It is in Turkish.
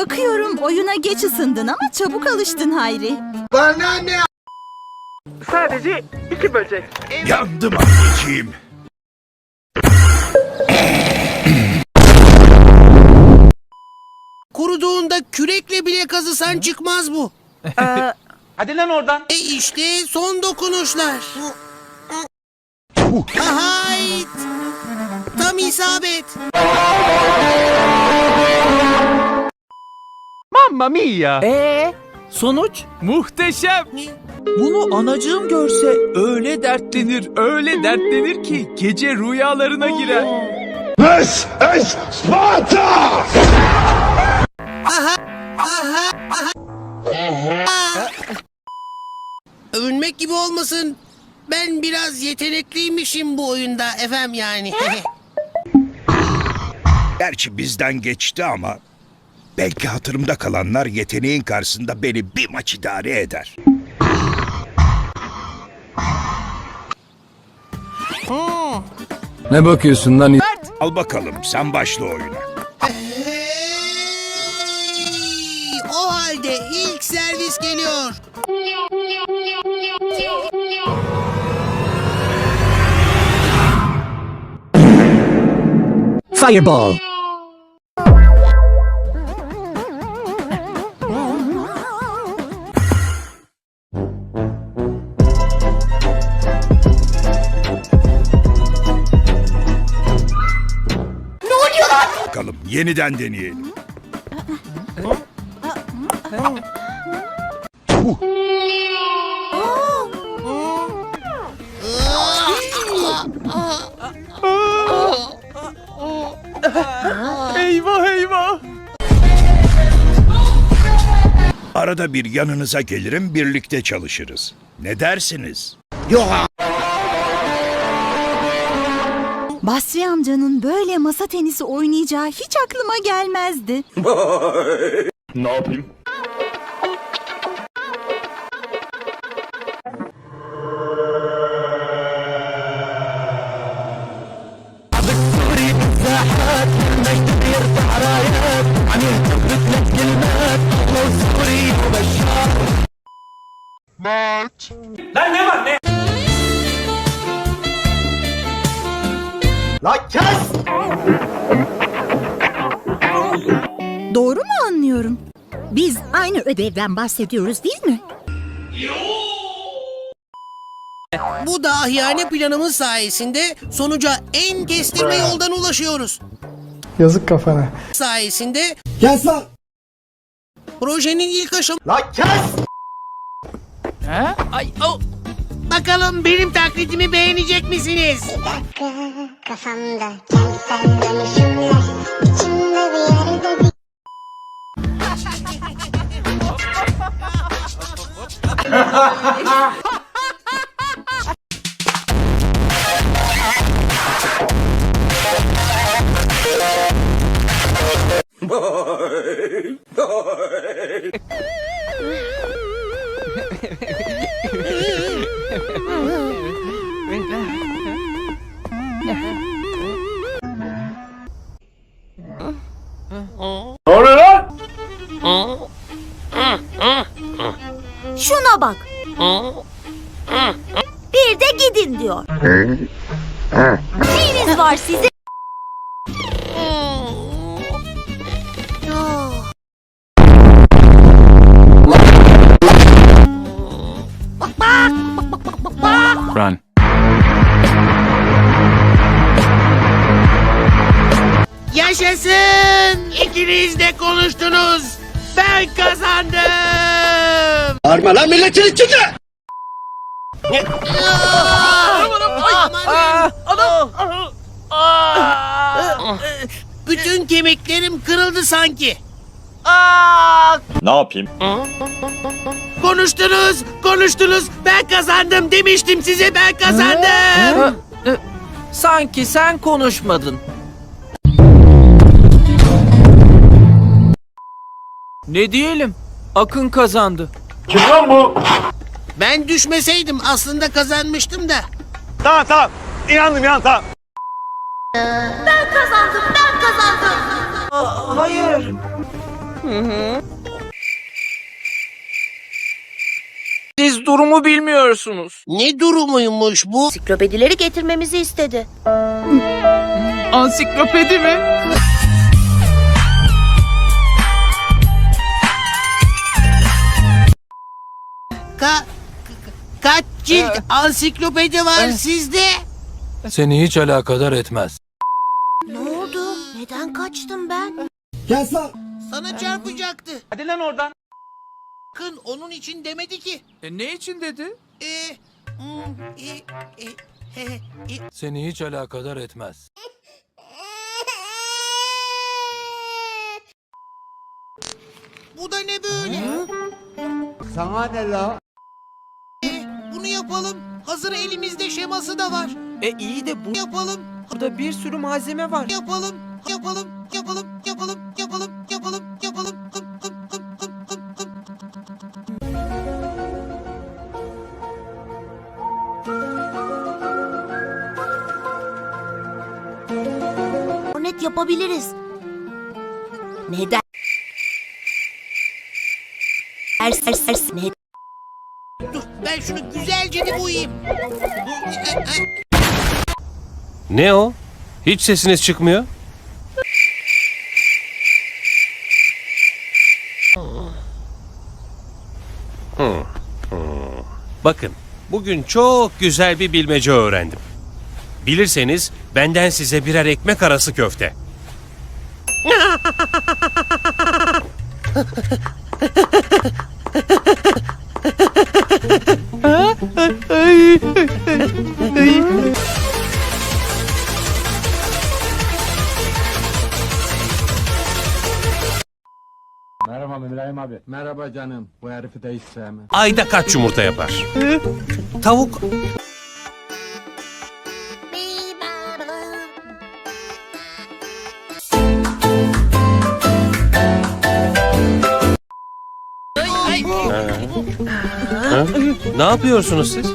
Bakıyorum oyuna geç ısındın ama çabuk alıştın Hayri. Sadece iki böcek. Yandım anneciğim. Kuruduğunda kürekle bile kazısan çıkmaz bu. Hadi lan oradan. E işte son dokunuşlar. Ahayt! Tam isabet. Mamma mia. Ee, sonuç? Muhteşem. Bunu anacığım görse öyle dertlenir, öyle dertlenir ki gece rüyalarına girer. This is Sparta! Övünmek gibi olmasın. Ben biraz yetenekliymişim bu oyunda efem yani. Gerçi bizden geçti ama belki hatırımda kalanlar yeteneğin karşısında beni bir maç idare eder. Ne bakıyorsun lan? Al bakalım sen başla oyuna. Hey! o halde ilk servis geliyor. Fireball. Bakalım yeniden deneyelim. Eyvah Arada bir yanınıza gelirim birlikte çalışırız. Ne dersiniz? Basri amcanın böyle masa tenisi oynayacağı hiç aklıma gelmezdi. Lan ne var ne? Lan kes. Doğru mu anlıyorum? Biz aynı ödevden bahsediyoruz değil mi? Bu dahiyane planımız sayesinde sonuca en kestirme yoldan ulaşıyoruz. Yazık kafana. Sayesinde Kes lan! projenin ilk aşaması... Lan kes. Ha? Ay, oh. Bakalım benim taklidimi beğenecek misiniz? Kafamda kentsel dönüşümler içimde bir yerde bir Şuna bak. Bir de gidin diyor. Neyiniz var sizin? Run. Yaşasın! İkiniz de konuştunuz. Ben kazandım. Arma lan milletin içinde! Bütün kemiklerim kırıldı sanki. Ne yapayım? Konuştunuz, konuştunuz. Ben kazandım demiştim size ben kazandım. Sanki sen konuşmadın. Ne diyelim? Akın kazandı. Ben düşmeseydim aslında kazanmıştım da. Tamam tamam. İnandım inan tamam. Ben kazandım, ben kazandım. Siz durumu bilmiyorsunuz. Ne durumuymuş bu? Ansiklopedileri getirmemizi istedi. Ansiklopedi mi? Ka kaç cilt ansiklopedi var sizde? Seni hiç alakadar etmez. Ne oldu? Neden kaçtım ben? Sana çarpacaktı. Hadi lan oradan. Bakın onun için demedi ki. E, ne için dedi? E, hmm, e, e, he, e. Seni hiç alakadar etmez. Bu da ne böyle? Sana ne la? Yapalım. Hazır elimizde şeması da var. E iyi de bu- Yapalım, burada bir sürü malzeme var. yapalım, yapalım, yapalım, yapalım, yapalım, yapalım, yapalım. Hım, hım, hım, hım, hım, hım. Hornet yapabiliriz. Neden? Ers, ers, ers, ne? Ben şunu güzelce bir boyayayım. Ne o? Hiç sesiniz çıkmıyor. Bakın, bugün çok güzel bir bilmece öğrendim. Bilirseniz benden size birer ekmek arası köfte. Merhaba canım. Bu herifi de hiç sevmem. Ayda kaç yumurta yapar? Tavuk Ne yapıyorsunuz siz?